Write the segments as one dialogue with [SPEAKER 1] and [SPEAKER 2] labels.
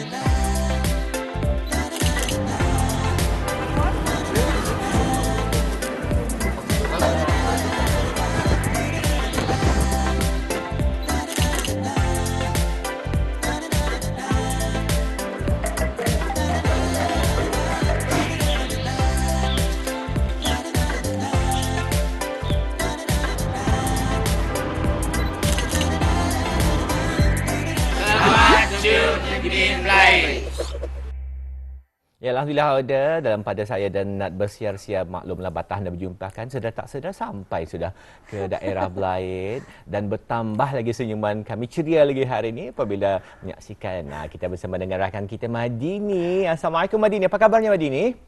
[SPEAKER 1] it. Ya, Alhamdulillah ada dalam pada saya dan nak bersiar-siar maklumlah batah dan berjumpakan sudah tak sudah sampai sudah ke daerah Belaid dan bertambah lagi senyuman kami ceria lagi hari ini apabila menyaksikan nah, kita bersama dengan rakan kita Madini. Assalamualaikum Madini. Apa kabarnya Madini?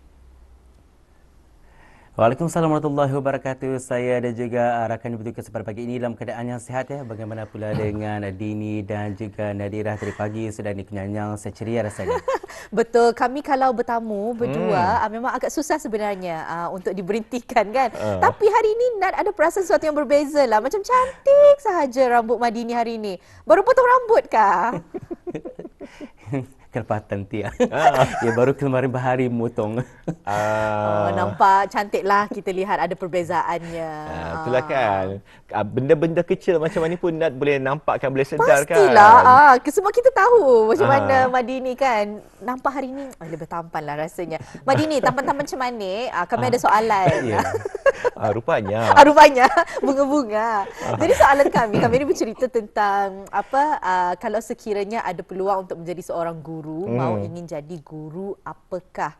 [SPEAKER 2] Waalaikumsalam warahmatullahi wabarakatuh. Saya dan juga rakan bertugas pada pagi ini dalam keadaan yang sihat ya. Bagaimana pula dengan Dini dan juga Nadira tadi pagi sudah dikenyang saya ceria rasanya.
[SPEAKER 3] Betul. Kami kalau bertamu berdua hmm. memang agak susah sebenarnya uh, untuk diberhentikan kan. Uh. Tapi hari ini Nad ada perasaan sesuatu yang berbeza lah. Macam cantik sahaja rambut Madini hari ini. Baru potong rambut kah?
[SPEAKER 2] Kerpatan Tia. Ah. ya baru kemarin bahari motong.
[SPEAKER 3] Ah. Oh, nampak cantiklah kita lihat ada perbezaannya.
[SPEAKER 1] Ah, itulah kan. Ah, benda-benda kecil macam ni pun nak boleh nampakkan boleh sedar
[SPEAKER 3] kan. Pastilah. Ah, semua kita tahu macam ah. mana Madini kan. Nampak hari ni oh, lebih tampan lah rasanya. Madini tampan-tampan macam mana? Ah, kami ah. ada soalan. Yeah.
[SPEAKER 1] ah, rupanya.
[SPEAKER 3] Ah, rupanya bunga-bunga. Ah. Jadi soalan kami, kami ni bercerita tentang apa ah, kalau sekiranya ada peluang untuk menjadi seorang guru guru hmm. mau ingin jadi guru apakah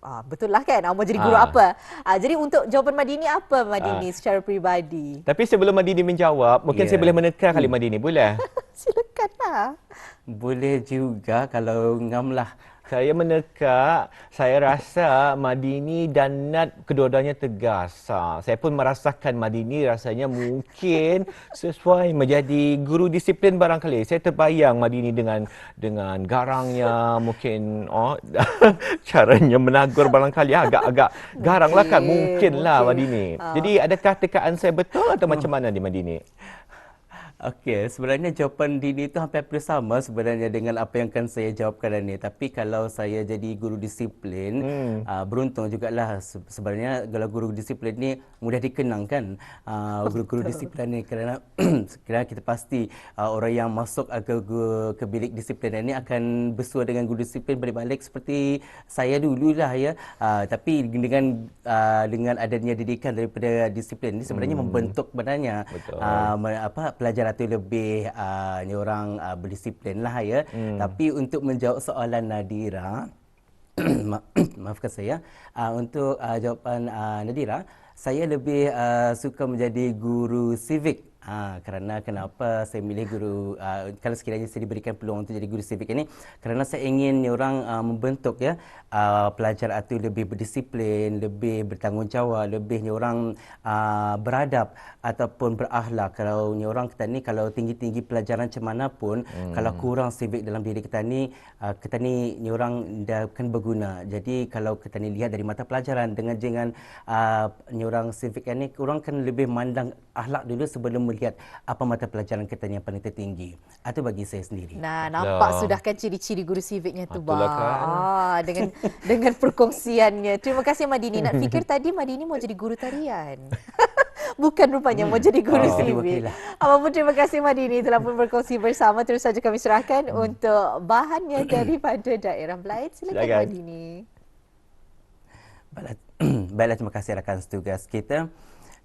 [SPEAKER 3] Ah, betul lah kan mau jadi guru ah. apa ah, jadi untuk jawapan Madini apa Madini ah. secara peribadi
[SPEAKER 1] tapi sebelum Madini menjawab mungkin yeah. saya boleh menekan kali. Madini boleh
[SPEAKER 3] silakanlah
[SPEAKER 2] boleh juga kalau ngamlah
[SPEAKER 1] saya meneka, saya rasa Madini dan Nat kedua-duanya tegas. Ha, saya pun merasakan Madini rasanya mungkin sesuai menjadi guru disiplin barangkali. Saya terbayang Madini dengan dengan garangnya, mungkin oh, caranya menagur barangkali agak-agak garanglah kan. Mungkinlah Madini. Ha. Jadi adakah tekaan saya betul atau macam mana di Madini?
[SPEAKER 2] Okey, sebenarnya jawapan Dini itu hampir-hampir sama sebenarnya dengan apa yang akan saya jawabkan ini. Tapi kalau saya jadi guru disiplin, hmm. uh, beruntung jugalah sebenarnya kalau guru disiplin ini mudah dikenang kan. Uh, guru-guru disiplin ini kerana, kerana kita pasti uh, orang yang masuk ke, ke, bilik disiplin ini akan bersua dengan guru disiplin balik-balik seperti saya dululah ya. Uh, tapi dengan uh, dengan adanya didikan daripada disiplin ini sebenarnya hmm. membentuk benarnya uh, apa pelajaran tu lebih uh, ni orang uh, berdisiplin lah ya. Hmm. Tapi untuk menjawab soalan Nadira, ma- maafkan saya, uh, untuk uh, jawapan uh, Nadira, saya lebih uh, suka menjadi guru civic Ha, kerana kenapa saya milih guru uh, kalau sekiranya saya diberikan peluang untuk jadi guru civic ini kerana saya ingin orang uh, membentuk ya uh, pelajar itu lebih berdisiplin, lebih bertanggungjawab, lebih orang uh, beradab ataupun berakhlak. Kalau orang kita ni kalau tinggi-tinggi pelajaran macam mana pun hmm. kalau kurang civic dalam diri kita ni uh, kita ni orang dah akan berguna. Jadi kalau kita ni lihat dari mata pelajaran dengan dengan uh, orang civic ni orang kan lebih mandang akhlak dulu sebelum melihat apa mata pelajaran kita yang paling tertinggi. Itu bagi saya sendiri.
[SPEAKER 3] Nah, nampak sudah kan ciri-ciri guru civiknya tu bang. Kan. Ah, dengan dengan perkongsiannya. Terima kasih Madini. Nak fikir tadi Madini mau jadi guru tarian. Bukan rupanya hmm. mau jadi guru oh, civik. Apapun terima kasih Madini telah pun berkongsi bersama. Terus saja kami serahkan hmm. untuk bahannya daripada daerah Belaid. Silakan, Silakan. Madini.
[SPEAKER 2] Baiklah, terima kasih rakan setugas kita.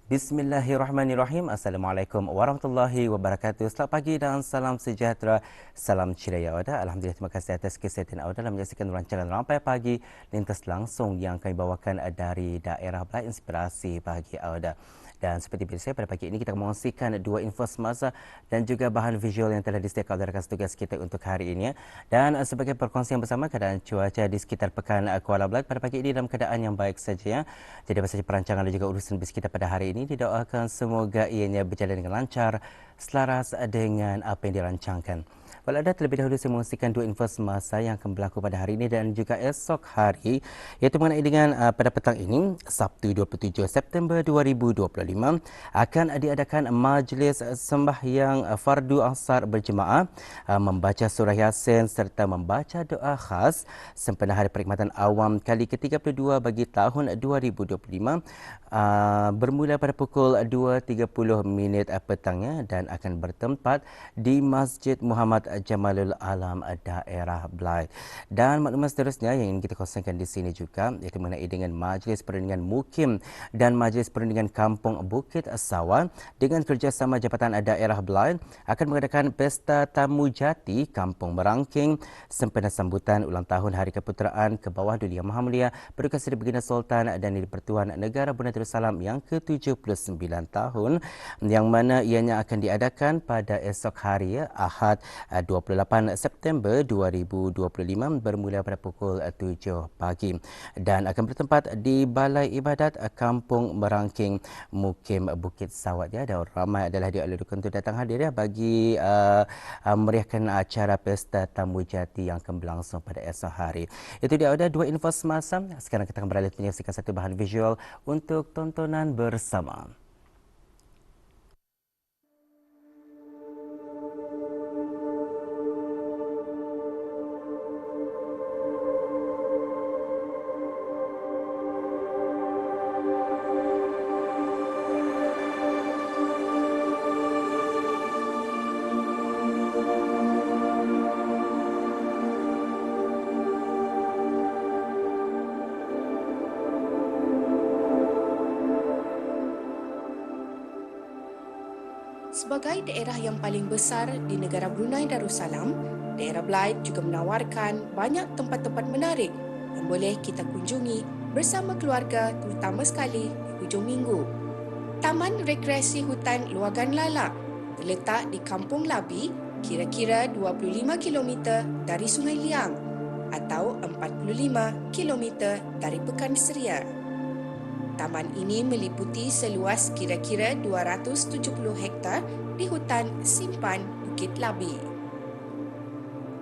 [SPEAKER 2] Bismillahirrahmanirrahim. Assalamualaikum warahmatullahi wabarakatuh. Selamat pagi dan salam sejahtera. Salam ceria Auda. Alhamdulillah terima kasih atas kesihatan Auda dalam menyaksikan rancangan Rampai Pagi lintas langsung yang kami bawakan dari daerah Belai Inspirasi Pagi Auda. Dan seperti biasa pada pagi ini kita akan mengongsikan dua info semasa dan juga bahan visual yang telah disediakan oleh rakan tugas kita untuk hari ini. Dan sebagai perkongsian bersama keadaan cuaca di sekitar pekan Kuala Belait pada pagi ini dalam keadaan yang baik saja. Ya. Jadi apa saja perancangan dan juga urusan bis kita pada hari ini didoakan semoga ianya berjalan dengan lancar selaras dengan apa yang dirancangkan. Walau ada terlebih dahulu saya mengungsikan dua info semasa yang akan berlaku pada hari ini dan juga esok hari iaitu mengenai dengan uh, pada petang ini Sabtu 27 September 2025 akan diadakan majlis sembahyang fardu asar berjemaah uh, membaca surah Yasin serta membaca doa khas sempena hari perkhidmatan awam kali ke-32 bagi tahun 2025 uh, bermula pada pukul 2.30 minit petangnya dan akan bertempat di Masjid Muhammad Jamalul Alam Daerah Blight. Dan maklumat seterusnya yang ingin kita kongsikan di sini juga iaitu mengenai dengan Majlis Perundingan Mukim dan Majlis Perundingan Kampung Bukit Sawan dengan kerjasama Jabatan Daerah Blight akan mengadakan Pesta Tamu Jati Kampung Merangking sempena sambutan ulang tahun Hari Keputeraan ke bawah Dunia Maha Mulia Paduka Seri Baginda Sultan dan Nili Pertuan Negara Brunei Darussalam yang ke-79 tahun yang mana ianya akan diadakan pada esok hari Ahad 28 September 2025 bermula pada pukul 7 pagi dan akan bertempat di Balai Ibadat Kampung Merangking Mukim Bukit Sawat ya dan ramai adalah dialurkan untuk datang hadir ya bagi uh, meriahkan acara pesta tamu jati yang akan berlangsung pada esok hari. Itu dia ada dua info semasa. Sekarang kita akan beralih menyaksikan satu bahan visual untuk tontonan bersama.
[SPEAKER 4] Sebagai daerah yang paling besar di negara Brunei Darussalam, daerah Blight juga menawarkan banyak tempat-tempat menarik yang boleh kita kunjungi bersama keluarga terutama sekali di hujung minggu. Taman Rekreasi Hutan Luagan Lala terletak di Kampung Labi kira-kira 25 km dari Sungai Liang atau 45 km dari Pekan Seria. Taman ini meliputi seluas kira-kira 270 hektar di hutan simpan Bukit Labi.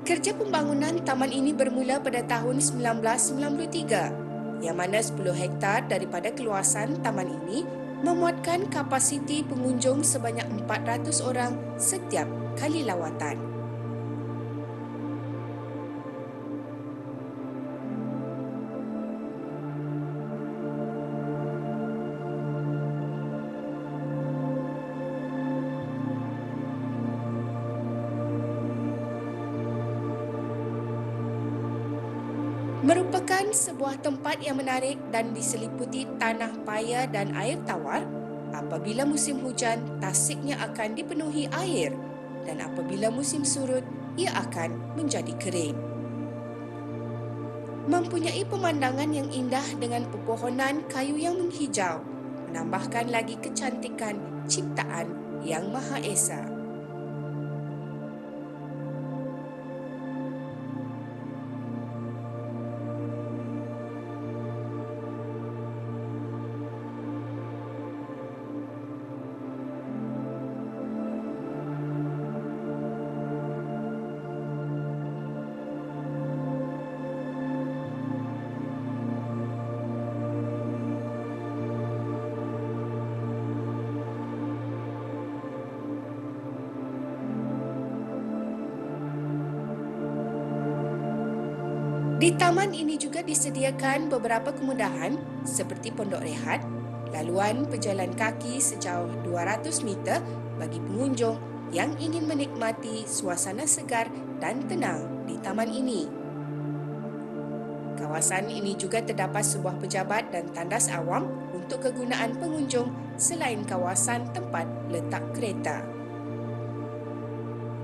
[SPEAKER 4] Kerja pembangunan taman ini bermula pada tahun 1993 yang mana 10 hektar daripada keluasan taman ini memuatkan kapasiti pengunjung sebanyak 400 orang setiap kali lawatan. Merupakan sebuah tempat yang menarik dan diseliputi tanah paya dan air tawar. Apabila musim hujan, tasiknya akan dipenuhi air dan apabila musim surut, ia akan menjadi kering. Mempunyai pemandangan yang indah dengan pepohonan kayu yang menghijau, menambahkan lagi kecantikan ciptaan yang Maha Esa. Di taman ini juga disediakan beberapa kemudahan seperti pondok rehat, laluan pejalan kaki sejauh 200 meter bagi pengunjung yang ingin menikmati suasana segar dan tenang di taman ini. Kawasan ini juga terdapat sebuah pejabat dan tandas awam untuk kegunaan pengunjung selain kawasan tempat letak kereta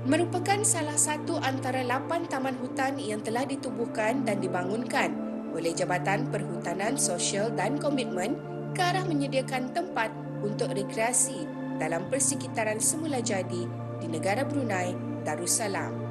[SPEAKER 4] merupakan salah satu antara lapan taman hutan yang telah ditubuhkan dan dibangunkan oleh Jabatan Perhutanan Sosial dan Komitmen ke arah menyediakan tempat untuk rekreasi dalam persekitaran semula jadi di negara Brunei Darussalam.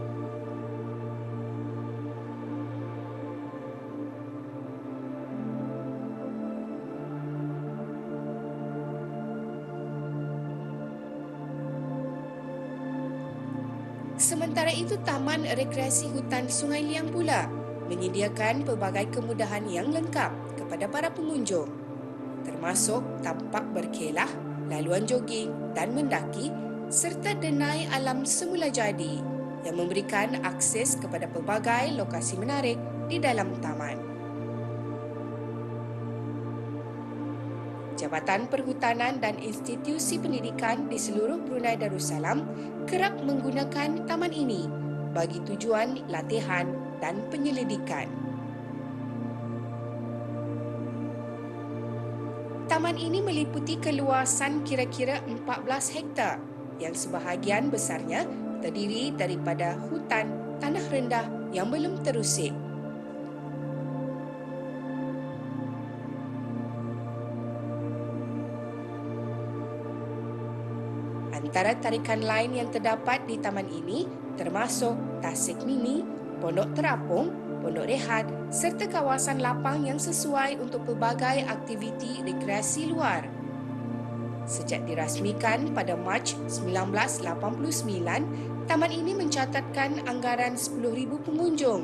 [SPEAKER 4] Sementara itu, Taman Rekreasi Hutan Sungai Liang pula menyediakan pelbagai kemudahan yang lengkap kepada para pengunjung termasuk tampak berkelah, laluan jogging dan mendaki serta denai alam semula jadi yang memberikan akses kepada pelbagai lokasi menarik di dalam taman. Jabatan Perhutanan dan institusi pendidikan di seluruh Brunei Darussalam kerap menggunakan taman ini bagi tujuan latihan dan penyelidikan. Taman ini meliputi keluasan kira-kira 14 hektar yang sebahagian besarnya terdiri daripada hutan tanah rendah yang belum terusik. Antara tarikan lain yang terdapat di taman ini termasuk Tasik Mini, Pondok Terapung, Pondok Rehat serta kawasan lapang yang sesuai untuk pelbagai aktiviti rekreasi luar. Sejak dirasmikan pada Mac 1989, taman ini mencatatkan anggaran 10,000 pengunjung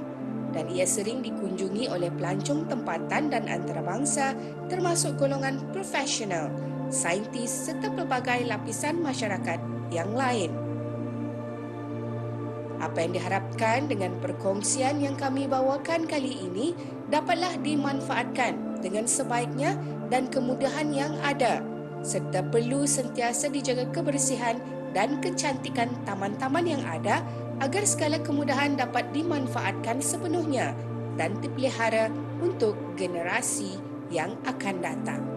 [SPEAKER 4] dan ia sering dikunjungi oleh pelancong tempatan dan antarabangsa termasuk golongan profesional, saintis serta pelbagai lapisan masyarakat yang lain. Apa yang diharapkan dengan perkongsian yang kami bawakan kali ini dapatlah dimanfaatkan dengan sebaiknya dan kemudahan yang ada serta perlu sentiasa dijaga kebersihan dan kecantikan taman-taman yang ada agar segala kemudahan dapat dimanfaatkan sepenuhnya dan dipelihara untuk generasi yang akan datang.